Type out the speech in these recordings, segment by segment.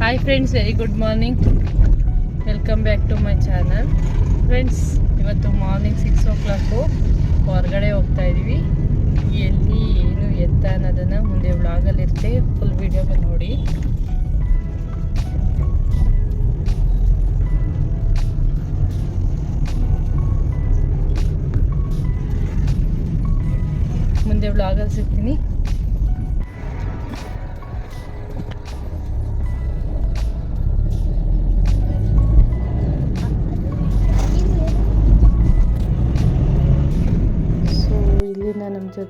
Hi friends very good morning welcome back to my channel friends ಇವತ್ತು morning six o'clock ಹೊರಗಡೆ ಹೋಗ್ತಾ ಇದ್ದೀವಿ ಎಲ್ಲಿ ಏನು ಎತ್ತ ಅನ್ನೋದನ್ನು ಮುಂದೆ ವ್ಲಾಗಲ್ಲಿರುತ್ತೆ ಫುಲ್ ವೀಡಿಯೋಗೆ ನೋಡಿ. ಮುಂದೆ ವ್ಲಾಗಲ್ಲಿ ಸಿಗ್ತೀನಿ.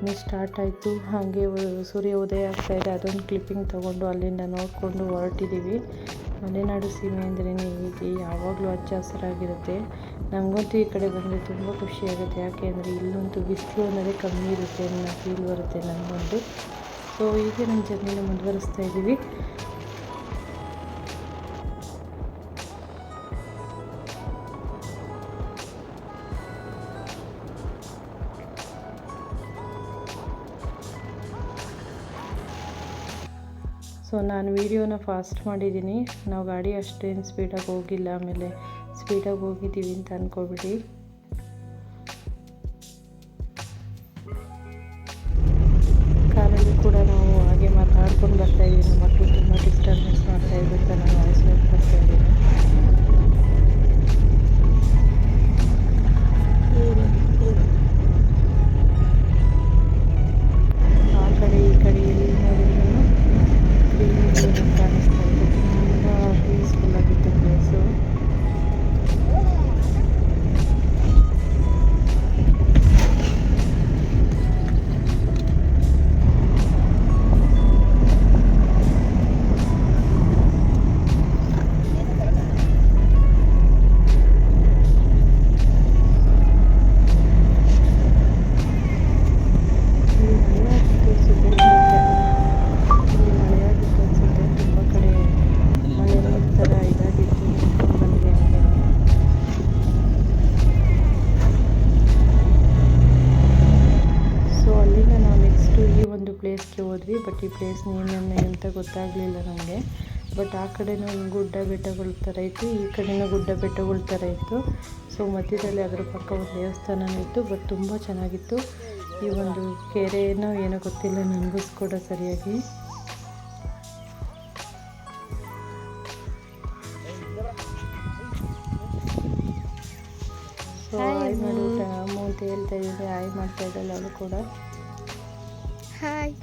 ಜರ್ನಿ ಸ್ಟಾರ್ಟ್ ಆಯಿತು. ಹಾಗೆ ಸೂರ್ಯ ಉದಯ ಆಗ್ತಾಯಿದೆ ಅದೊಂದು ಕ್ಲಿಪ್ಪಿಂಗ್ ತೊಗೊಂಡು ಅಲ್ಲಿಂದ ನೋಡಿಕೊಂಡು ಹೊರಟಿದ್ದೀವಿ ಮಲೆನಾಡು ಸೀಮೆ ಅಂದರೆ ಹೀಗೆ ಯಾವಾಗಲೂ ಹಚ್ಚ ಹಸಿರಾಗಿರುತ್ತೆ ನಮಗಂತೂ ಈ ಕಡೆ ಬಂದರೆ ತುಂಬ ಖುಷಿಯಾಗುತ್ತೆ ಯಾಕೆ ಅಂದರೆ ಇಲ್ಲಂತೂ ಬಿಸಿಲು ಅನ್ನೋದೇ ಕಮ್ಮಿ ಇರುತ್ತೆ ಅನ್ನೋ ಫೀಲ್ ಬರುತ್ತೆ ನನಗೊಂದು ಸೊ ಹೀಗೆ ನಮ್ಮ ಜರ್ನಿನ ಮುಂದುವರಿಸ್ತಾ ಇದ್ದೀವಿ ನಾನು ವೀಡಿಯೋನ ಫಾಸ್ಟ್ ಮಾಡಿದ್ದೀನಿ. ನಾವು ಗಾಡಿ ಅಷ್ಟೇನು ಸ್ಪೀಡಾಗಿ ಹೋಗಿಲ್ಲ, ಆಮೇಲೆ ಸ್ಪೀಡಾಗಿ ಹೋಗಿದ್ದೀವಿ ಅಂತ ಅಂದ್ಕೊಬಿಡಿ ಕಾರಲ್ಲಿ ಕೂಡ ನಾವು ಹಾಗೆ ಮಾತಾಡ್ಕೊಂಡು ಬರ್ತಾ ಇದ್ದೀವಿ. ನಮ್ಮ ಮಕ್ಕಳು ತುಂಬ ಡಿಸ್ಟರ್ಬೆನ್ಸ್ ಮಾಡ್ತಾ ಇದ್ರು ಅಂತ ನಾನು ವಾಯ್ಸ್ ಮಾಡ್ತಾ ಪ್ಲೇಸ್ಗೆ ಹೋದ್ವಿ ಬಟ್ ಈ ಪ್ಲೇಸ್ ನೇಮ್ ಅಂತ ಗೊತ್ತಾಗಲಿಲ್ಲ ನಮಗೆ. ಬಟ್ ಆ ಕಡೆನೂ ಗುಡ್ಡ ಬೆಟ್ಟಗಳ ಥರ ಇತ್ತು ಈ ಕಡೆನೂ ಗುಡ್ಡ ಬೆಟ್ಟಗಳ ಥರ ಇತ್ತು. ಸೊ ಮಧ್ಯದಲ್ಲಿ ಅದರ ಪಕ್ಕ ಒಂದು ದೇವಸ್ಥಾನ ಇತ್ತು ಬಟ್ ತುಂಬ ಚೆನ್ನಾಗಿತ್ತು. ಈ ಒಂದು ಕೆರೆನೋ ಏನೋ ಗೊತ್ತಿಲ್ಲ ನನಗೂ ಕೂಡ ಸರಿಯಾಗಿ. ಸೊ ಆಯ್ ಅಮ್ಮ. ಅಂತ ಹೇಳ್ತಾ ಇದ್ದೆ ಆಯ್ ಮಾಡ್ತಾ ಇದ್ದಲ್ಲ ಅವಳು ಕೂಡ. ಹಾಯ್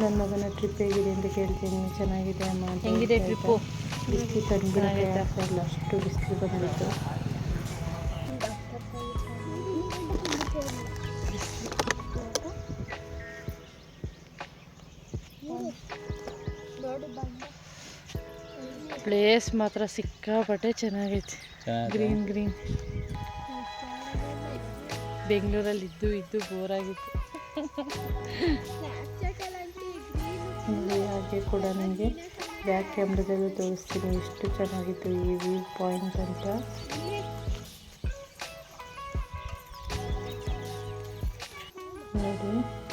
ನನ್ನ ಮಗನ ಟ್ರಿಪ್ ಹೇಗಿದೆ ಅಂತ ಕೇಳ್ತೀನಿ. ಚೆನ್ನಾಗಿದೆ ಅಮ್ಮ ಅಂತ ಹೆಂಗಿದೆ ಟ್ರಿಪ್ಪು. ಬಿಸಿಲು ತಂದ್ಬಿಡಕ್ಕೆ ಅಷ್ಟು ಬಿಸಿಲು ಬಂದಿತ್ತು. ಪ್ಲೇಸ್ ಮಾತ್ರ ಸಿಕ್ಕಾಪಟ್ಟೆ ಚೆನ್ನಾಗೈತೆ. ಗ್ರೀನ್ ಗ್ರೀನ್ ಬೆಂಗಳೂರಲ್ಲಿ ಇದ್ದು ಇದ್ದು ಬೋರ್ ಆಗಿತ್ತು. ಇಲ್ಲಿ ಹಾಗೆ ಕೂಡ ನನಗೆ ಬ್ಯಾಕ್ ಕ್ಯಾಮ್ರಾದಲ್ಲೂ ತೋರಿಸ್ತೀನಿ. ಎಷ್ಟು ಚೆನ್ನಾಗಿತ್ತು ಈ ವ್ಯೂ ಪಾಯಿಂಟ್ ಅಂತ. ನೋಡಿ.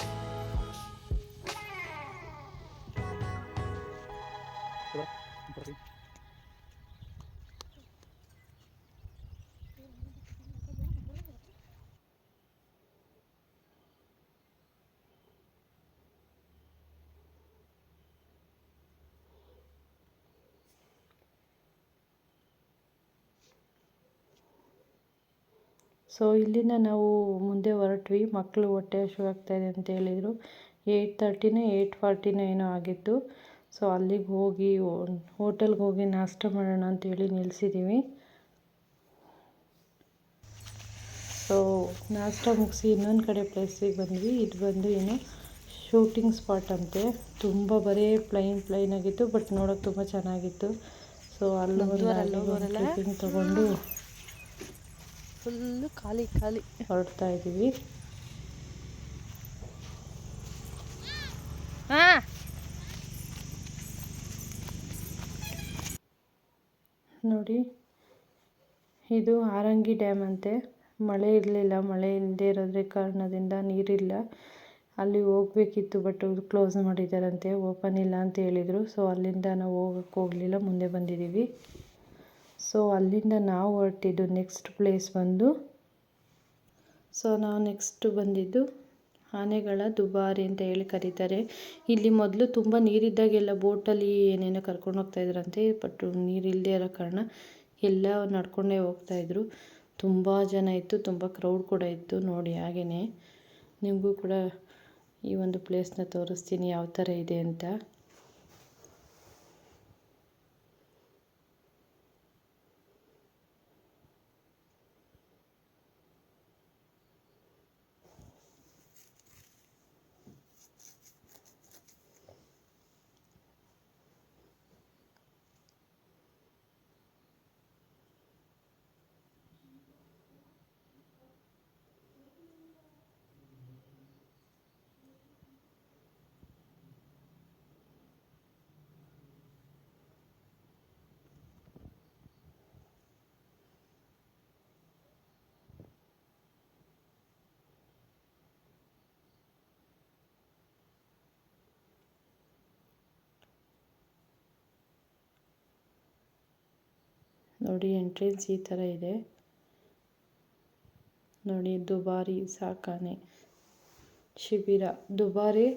ಸೊ ಇಲ್ಲಿಂದ ನಾವು ಮುಂದೆ ಹೊರಟ್ವಿ. ಮಕ್ಕಳು ಹೊಟ್ಟೆ ಹಸಿವು ಆಗ್ತಾಯಿದೆ ಅಂತ ಹೇಳಿದರು. ಏಯ್ಟ್ ತರ್ಟಿನೋ ಏಯ್ಟ್ ಫಾರ್ಟಿನೋ ಏನೋ ಆಗಿತ್ತು. ಸೊ ಅಲ್ಲಿಗೆ ಹೋಗಿ ಹೋಟೆಲ್ಗೆ ಹೋಗಿ ನಾಷ್ಟ ಮಾಡೋಣ ಅಂತೇಳಿ ನಿಲ್ಲಿಸಿದ್ದೀವಿ ಸೊ ನಾಷ್ಟ ಮುಗಿಸಿ ಇನ್ನೊಂದು ಕಡೆ ಪ್ಲೇಸಿಗೆ ಬಂದ್ವಿ. ಇದು ಬಂದು ಏನು ಶೂಟಿಂಗ್ ಸ್ಪಾಟ್ ಅಂತೆ. ತುಂಬ ಬರೀ ಪ್ಲೈನ್ ಪ್ಲೈನ್ ಆಗಿತ್ತು ಬಟ್ ನೋಡೋಕೆ ತುಂಬ ಚೆನ್ನಾಗಿತ್ತು. ಸೊ ಅಲ್ಲೂ ಒಂದು ತೊಗೊಂಡು ಫುಲ್ಲು ಖಾಲಿ ಖಾಲಿ. ಹೊರಡ್ತಾ ಇದ್ದೀವಿ. ಹಾ. ನೋಡಿ ಇದು ಆರಂಗಿ ಡ್ಯಾಮ್ ಅಂತೆ. ಮಳೆ ಇರಲಿಲ್ಲ ಮಳೆ ಇಲ್ಲದೆ ಇರೋದ್ರ ಕಾರಣದಿಂದ ನೀರಿಲ್ಲ. ಅಲ್ಲಿ ಹೋಗಬೇಕಿತ್ತು ಬಟ್ ಕ್ಲೋಸ್ ಮಾಡಿದ್ದಾರಂತೆ ಓಪನ್ ಇಲ್ಲ ಅಂತ ಹೇಳಿದರು. ಸೊ ಅಲ್ಲಿಂದ ನಾವು ಹೋಗಕ್ಕೆ ಹೋಗಲಿಲ್ಲ ಮುಂದೆ ಬಂದಿದ್ದೀವಿ. ಸೊ ಅಲ್ಲಿಂದ ನಾವು ಹೊರಟಿದ್ದು ನೆಕ್ಸ್ಟ್ ಪ್ಲೇಸ್ ಬಂದು ಸೊ ನಾವು ನೆಕ್ಸ್ಟ್ ಬಂದಿದ್ದು ಆನೆಗಳ ದುಬಾರಿ ಅಂತ ಹೇಳಿ ಕರೀತಾರೆ. ಇಲ್ಲಿ ಮೊದಲು ತುಂಬ ನೀರಿದ್ದಾಗೆಲ್ಲ ಬೋಟಲ್ಲಿ ಏನೇನೋ ಕರ್ಕೊಂಡು ಹೋಗ್ತಾಯಿದ್ರಂತೆ ಬಟ್ ನೀರಿಲ್ಲದೆ ಇರೋ ಕಾರಣ ಎಲ್ಲ ನಡ್ಕೊಂಡೇ ಹೋಗ್ತಾಯಿದ್ರು ತುಂಬ ಜನ ಇತ್ತು, ತುಂಬ ಕ್ರೌಡ್ ಕೂಡ ಇತ್ತು ನೋಡಿ ಹಾಗೆಯೇ ನಿಮಗೂ ಕೂಡ ಈ ಒಂದು ಪ್ಲೇಸ್ನ ತೋರಿಸ್ತೀನಿ, ಯಾವ ಥರ ಇದೆ ಅಂತ. ನೋಡಿ ಎಂಟ್ರೆನ್ಸ್ ಈ ಥರ ಇದೆ. ನೋಡಿ ದುಬಾರಿ ಸಾಕಾನೆ. ಶಿಬಿರ, ದುಬಾರಿ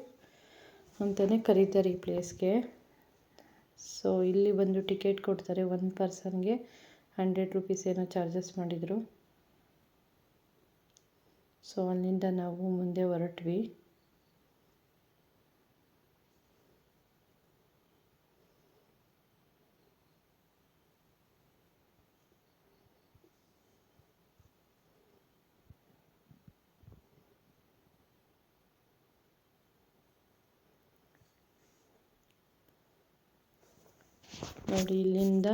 ಅಂತಲೇ ಕರೀತಾರೆ ಈ ಪ್ಲೇಸ್ಗೆ. ಸೊ ಇಲ್ಲಿ ಬಂದು ಟಿಕೆಟ್ ಕೊಡ್ತಾರೆ ಒನ್ ಪರ್ಸನ್ಗೆ ಹಂಡ್ರೆಡ್ ರುಪೀಸ್ ಏನೋ ಚಾರ್ಜಸ್ ಮಾಡಿದರು. ಸೊ ಅಲ್ಲಿಂದ ನಾವು ಮುಂದೆ ಹೊರಟ್ವಿ. ನೋಡಿ ಇಲ್ಲಿಂದ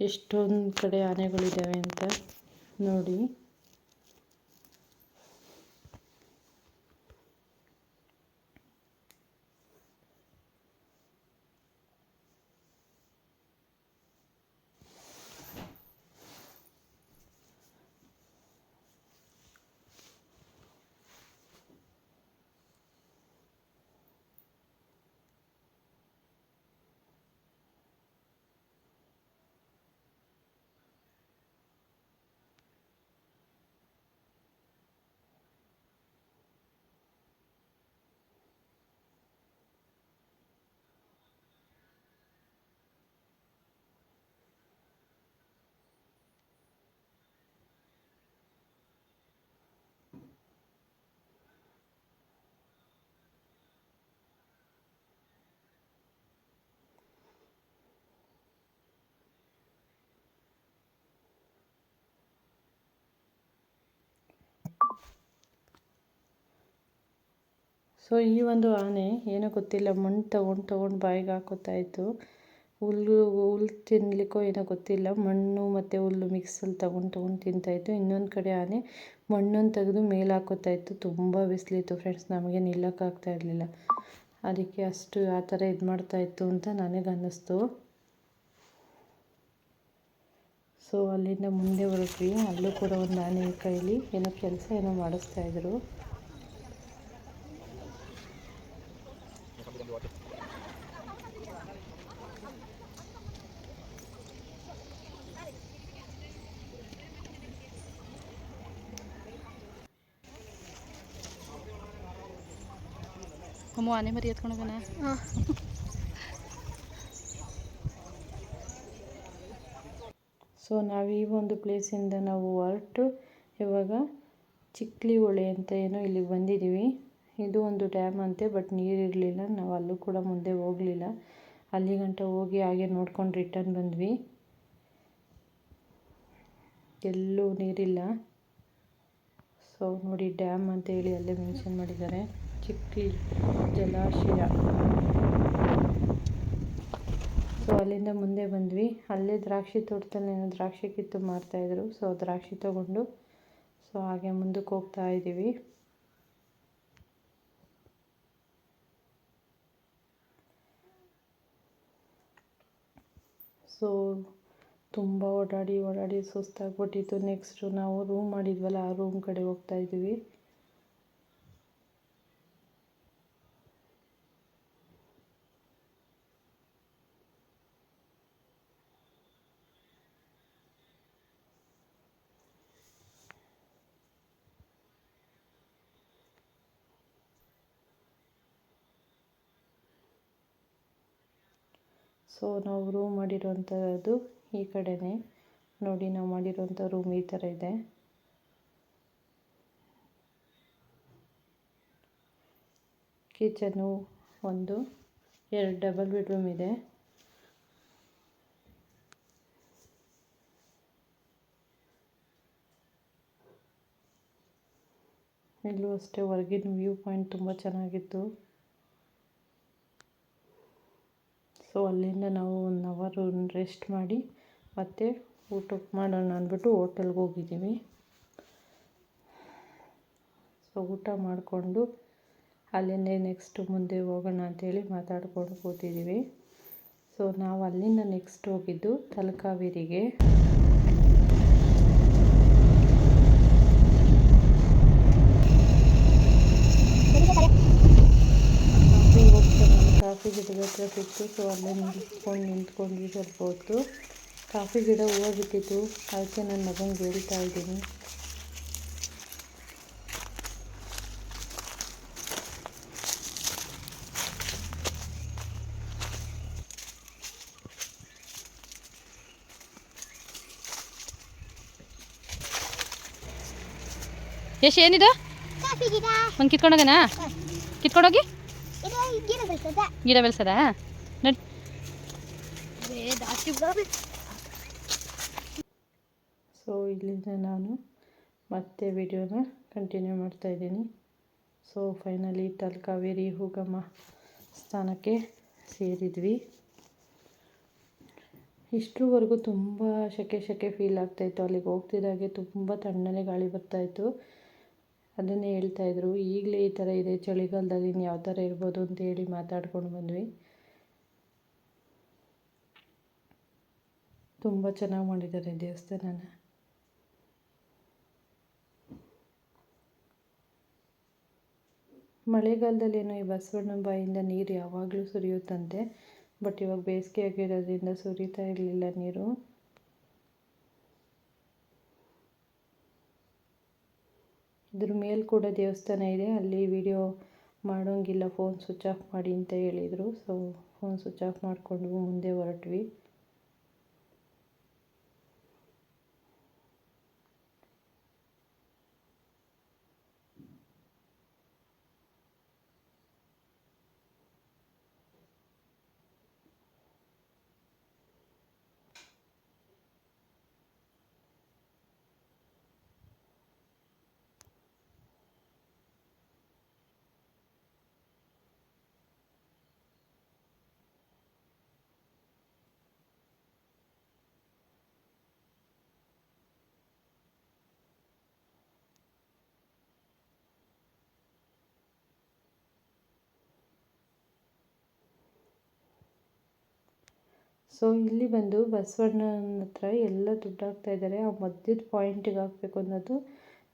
ಎಷ್ಟೊಂದು ಕಡೆ ಆನೆಗಳಿದ್ದಾವೆ ಅಂತ ನೋಡಿ. ಸೊ ಈ ಒಂದು ಆನೆ ಏನೋ ಗೊತ್ತಿಲ್ಲ, ಮಣ್ಣು ತೊಗೊಂಡು ತಗೊಂಡು ಬಾಯಿಗೆ ಹಾಕೋತಾ ಇತ್ತು. ಹುಲ್ಲು ಹುಲ್ಲು ತಿನ್ನಲಿಕ್ಕೋ ಏನೋ ಗೊತ್ತಿಲ್ಲ. ಮಣ್ಣು ಮತ್ತು ಹುಲ್ಲು ಮಿಕ್ಸಲ್ಲಿ ತಗೊಂಡು ತಗೊಂಡು ತಿಂತಾಯಿತ್ತು ಇನ್ನೊಂದು ಕಡೆ ಆನೆ ಮಣ್ಣನ್ನು ತೆಗೆದು ಮೇಲೆ ಹಾಕೋತಾ ಇತ್ತು. ತುಂಬ ಬಿಸಿಲಿತ್ತು ಫ್ರೆಂಡ್ಸ್ ನಮಗೆ ನಿಲ್ಲೋಕ್ಕಾಗ್ತಾ ಇರಲಿಲ್ಲ. ಅದಕ್ಕೆ ಅಷ್ಟು ಆ ಥರ ಇದು ಮಾಡ್ತಾಯಿತ್ತು ಅಂತ ನನಗೆ ಅನ್ನಿಸ್ತು. ಸೊ ಅಲ್ಲಿಂದ ಮುಂದೆ ಹೊರಟ್ವಿ ಅಲ್ಲೂ ಕೂಡ ಒಂದು ಆನೆ ಕೈಲಿ ಏನೋ ಕೆಲಸ ಏನೋ ಮಾಡಿಸ್ತಾಯಿದ್ರು ಅಮ್ಮ ಆನೆ ಮರಿ ಎತ್ಕೊಂಡು ಹೋಗೋಣ ಸೊ ನಾವು ಈ ಒಂದು ಪ್ಲೇಸಿಂದ ನಾವು ಹೊರಟು ಇವಾಗ ಚಿಕ್ಲಿ ಹೊಳೆ ಅಂತ ಏನೋ ಇಲ್ಲಿಗೆ ಬಂದಿದ್ದೀವಿ ಇದು ಒಂದು ಡ್ಯಾಮ್ ಅಂತೆ ಬಟ್ ನೀರಿರಲಿಲ್ಲ ನಾವು ಅಲ್ಲೂ ಕೂಡ ಮುಂದೆ ಹೋಗಲಿಲ್ಲ. ಅಲ್ಲಿ ಗಂಟ ಹೋಗಿ ಹಾಗೆ ನೋಡ್ಕೊಂಡು ರಿಟರ್ನ್ ಬಂದ್ವಿ. ಎಲ್ಲೂ ನೀರಿಲ್ಲ. ಸೊ ನೋಡಿ ಡ್ಯಾಮ್ ಅಂತ ಹೇಳಿ ಅಲ್ಲೇ ಮೆನ್ಷನ್ ಮಾಡಿದ್ದಾರೆ. ಚಿಕ್ಲಿ ಜಲಾಶಯ. ಸೊ ಅಲ್ಲಿಂದ ಮುಂದೆ ಬಂದ್ವಿ. ಅಲ್ಲೇ ದ್ರಾಕ್ಷಿ ತೋಟದಲ್ಲಿ ಏನೋ ದ್ರಾಕ್ಷಿ ಕಿತ್ತು ಮಾರ್ತಾಯಿದ್ರು ಸೊ ದ್ರಾಕ್ಷಿ ತೊಗೊಂಡು ಸೊ ಹಾಗೆ ಮುಂದಕ್ಕೆ ಹೋಗ್ತಾ ಇದ್ದೀವಿ. ಸೊ ತುಂಬ ಓಡಾಡಿ ಓಡಾಡಿ ಸುಸ್ತಾಗ್ಬಿಟ್ಟಿತ್ತು. ನೆಕ್ಸ್ಟು ನಾವು ರೂಮ್ ಮಾಡಿದ್ವಲ್ಲ, ಆ ರೂಮ್ ಕಡೆ ಹೋಗ್ತಾ ಇದ್ದೀವಿ. ಸೊ ನಾವು ರೂಮ್ ಮಾಡಿರೋವಂಥದ್ದು ಈ ಕಡೆನೇ. ನೋಡಿ, ನಾವು ಮಾಡಿರುವಂಥ ರೂಮ್ ಈ ಥರ ಇದೆ. ಕಿಚನು ಒಂದು ಎರಡು ಡಬಲ್ ಬೆಡ್ರೂಮ್ ಇದೆ. ಇಲ್ಲೂ ಅಷ್ಟೇ ಹೊರಗಿನ ವ್ಯೂ ಪಾಯಿಂಟ್ ತುಂಬ ಚೆನ್ನಾಗಿತ್ತು. ಸೊ, ಅಲ್ಲಿಂದ ನಾವು ಒನ್ ಅವರು ರೆಸ್ಟ್ ಮಾಡಿ ಮತ್ತೆ ಊಟಕ್ಕೆ ಮಾಡೋಣ ಅಂದ್ಬಿಟ್ಟು ಹೋಟೆಲ್ಗೆ ಹೋಗಿದ್ದೀವಿ. ಸೊ, ಊಟ ಮಾಡಿಕೊಂಡು ಅಲ್ಲಿಂದ ನೆಕ್ಸ್ಟ್ ಮುಂದೆ ಹೋಗೋಣ ಅಂತೇಳಿ ಮಾತಾಡ್ಕೊಂಡು ಕೂತಿದ್ದೀವಿ. ಸೊ, ನಾವು ಅಲ್ಲಿಂದ ನೆಕ್ಸ್ಟ್ ಹೋಗಿದ್ದು ತಲಕಾವೇರಿಗೆ ಕಾಫಿ ಹೋಗ್ತಾರೆ ಕಾಫಿ ಗಿಡದ ಹತ್ರ ಸಿಕ್ತು ಸೊ ಅಲ್ಲೇ ನಿಂತ್ಕೊಂಡು ನಿಂತ್ಕೊಂಡ್ವಿ ಸ್ವಲ್ಪ ಹೊತ್ತು ಕಾಫಿ ಗಿಡ ಹೂವು ಬಿಟ್ಟಿತ್ತು ಅದಕ್ಕೆ ನನ್ನ ಮಗನಿಗೆ ಹೇಳ್ತಾ ಇದ್ದೀನಿ. ಯಶ್ ಏನಿದು? ಒಂದು ಕಿತ್ಕೊಂಡೋಗನಾ ಕಿತ್ಕೊಂಡೋಗಿ ಗಿಡ ಬೆಳ್ಸದ ಸೊ ಇಲ್ಲಿಂದ ನಾನು ಮತ್ತೆ ವಿಡಿಯೋನ ಕಂಟಿನ್ಯೂ ಮಾಡ್ತಾ ಇದ್ದೀನಿ. ಸೊ ಫೈನಲಿ ತಲಕಾವೇರಿ ಹೂಗಮ್ಮ ಸ್ಥಾನಕ್ಕೆ ಸೇರಿದ್ವಿ. ಇಷ್ಟರವರೆಗೂ ತುಂಬ ಶೆಕೆ ಶೆಕೆ ಫೀಲ್ ಆಗ್ತಾಯಿತ್ತು ಅಲ್ಲಿಗೆ ಹೋಗ್ತಿದ್ದಾಗೆ ತುಂಬ ತಣ್ಣನೆ ಗಾಳಿ ಬರ್ತಾಯಿತ್ತು ಅದನ್ನೇ ಹೇಳ್ತಾಯಿದ್ರು ಈಗಲೇ ಈ ಥರ ಇದೆ, ಚಳಿಗಾಲದಲ್ಲಿ ಇನ್ನು ಯಾವ ಥರ ಇರ್ಬೋದು ಅಂತ ಹೇಳಿ ಮಾತಾಡ್ಕೊಂಡು ಬಂದ್ವಿ. ತುಂಬ ಚೆನ್ನಾಗಿ ಮಾಡಿದ್ದಾರೆ ದೇವಸ್ಥಾನನ. ಮಳೆಗಾಲದಲ್ಲಿ ಏನೋ ಈ ಬಸವಣ್ಣ ಬಾಯಿಂದ ನೀರು ಯಾವಾಗಲೂ ಸುರಿಯುತ್ತಂತೆ, ಬಟ್ ಇವಾಗ ಬೇಸಿಗೆ ಆಗಿರೋದ್ರಿಂದ ಸುರಿತಾ ಇರಲಿಲ್ಲ ನೀರು. ಇದ್ರ ಮೇಲೆ ಕೂಡ ದೇವಸ್ಥಾನ ಇದೆ. ಅಲ್ಲಿ ವಿಡಿಯೋ ಮಾಡೋಂಗಿಲ್ಲ ಫೋನ್ ಸ್ವಿಚ್ ಆಫ್ ಮಾಡಿ ಅಂತ ಹೇಳಿದರು. ಸೊ ಫೋನ್ ಸ್ವಿಚ್ ಆಫ್ ಮಾಡಿಕೊಂಡು ಮುಂದೆ ಹೊರಟ್ವಿ. ಸೊ ಇಲ್ಲಿ ಬಂದು ಬಸವಣ್ಣನ ಹತ್ರ ಎಲ್ಲ ದುಡ್ಡು ಹಾಕ್ತಾ ಇದ್ದಾರೆ. ಆ ಮಧ್ಯದ ಪಾಯಿಂಟಿಗೆ ಹಾಕಬೇಕು ಅನ್ನೋದು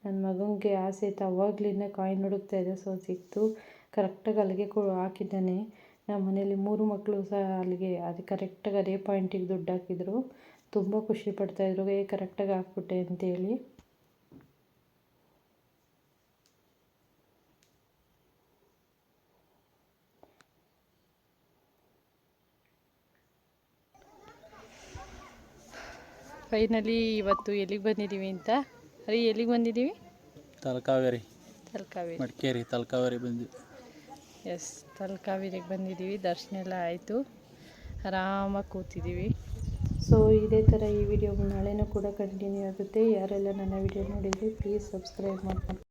ನನ್ನ ಮಗನಿಗೆ ಆಸೆ ಇತ್ತು. ಅವಾಗಲಿಂದ ಕಾಯಿನ್ ಹುಡುಕ್ತಾ ಇದೆ. ಸೊ ಸಿಕ್ತು. ಕರೆಕ್ಟಾಗಿ ಅಲ್ಲಿಗೆ ಕೊ ಹಾಕಿದ್ದಾನೆ. ನಮ್ಮ ಮನೇಲಿ ಮೂರು ಮಕ್ಕಳು ಸಹ ಅಲ್ಲಿಗೆ, ಅದು ಕರೆಕ್ಟಾಗಿ ಅದೇ ಪಾಯಿಂಟಿಗೆ ದುಡ್ಡು ಹಾಕಿದರು. ತುಂಬ ಖುಷಿ ಪಡ್ತಾಯಿದ್ರು ಏ ಕರೆಕ್ಟಾಗಿ ಹಾಕ್ಬಿಟ್ಟೆ ಅಂತೇಳಿ. ಫೈನಲಿ ಇವತ್ತು ಎಲ್ಲಿಗೆ ಬಂದಿದ್ದೀವಿ ಅಂತ? ಅರಿ ಎಲ್ಲಿಗೆ ಬಂದಿದ್ದೀವಿ? ತಲಕಾವೇರಿ. ತಲಕಾವೇರಿ. ಮಡಿಕೇರಿ ತಲಕಾವೇರಿ ಬಂದಿವಿ. ಎಸ್ ತಲಕಾವೇರಿಗೆ ಬಂದಿದ್ದೀವಿ. ದರ್ಶನ ಎಲ್ಲ ಆಯಿತು. ಆರಾಮಾಗಿ ಕೂತಿದ್ದೀವಿ. ಸೊ ಇದೇ ಥರ ಈ ವಿಡಿಯೋ ನಾಳೆನೂ ಕೂಡ ಕಂಟಿನ್ಯೂ ಆಗುತ್ತೆ. ಯಾರೆಲ್ಲ ನನ್ನ ವಿಡಿಯೋ ನೋಡಿದರೆ ಪ್ಲೀಸ್ ಸಬ್ಸ್ಕ್ರೈಬ್ ಮಾಡ್ಕೊಂಡು